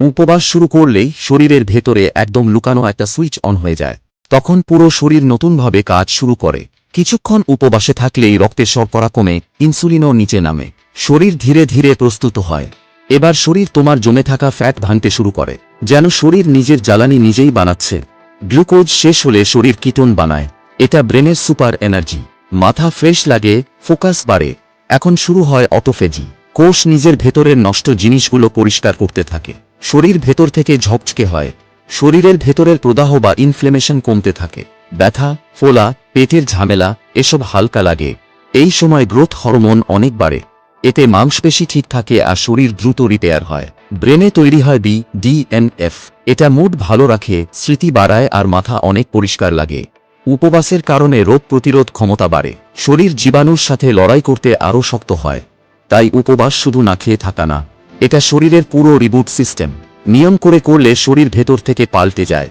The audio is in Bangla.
উপবাস শুরু করলেই শরীরের ভেতরে একদম লুকানো একটা সুইচ অন হয়ে যায়। তখন পুরো শরীর নতুনভাবে কাজ শুরু করে। কিছুক্ষণ উপবাসে থাকলেই রক্তের শর্করা কমে, ইনসুলিনও নিচে নামে। শরীর ধীরে ধীরে প্রস্তুত হয়। এবার শরীর তোমার জমে থাকা ফ্যাট ভাঙতে শুরু করে। যেন শরীর নিজের জ্বালানি নিজেই বানাচ্ছে। গ্লুকোজ শেষ হলে শরীর কিটোন বানায়। এটা ব্রেনের সুপার এনার্জি। মাথা ফ্রেশ লাগে, ফোকাস বাড়ে। এখন শুরু হয় অটোফেজি। কোষ নিজের ভেতরের নষ্ট জিনিসগুলো পরিষ্কার করতে থাকে। শরীর ভেতর থেকে ঝকঝকে হয়। শরীরের ভেতরের প্রদাহ বা ইনফ্লেমেশন কমতে থাকে। ব্যথা, ফোলা, পেটের ঝামেলা, এসব হালকা লাগে। এই সময় গ্রোথ হরমোন অনেক বাড়ে। এতে মাংসপেশি ঠিক থাকে আর শরীর দ্রুত রিপেয়ার হয়। ব্রেনে তৈরি হয় বি ডিএনএফ এটা মুড ভালো রাখে, স্মৃতি বাড়ায় আর মাথা অনেক পরিষ্কার লাগে। উপবাসের কারণে রোগ প্রতিরোধ ক্ষমতা বাড়ে। শরীর জীবাণুর সাথে লড়াই করতে আরও শক্ত হয়। তাই উপবাস শুধু না খেয়ে থাকা না। এটা শরীরের পুরো রিবুট সিস্টেম নিয়ম করে করলে শরীর ভেতর থেকে পাল্টে যায়।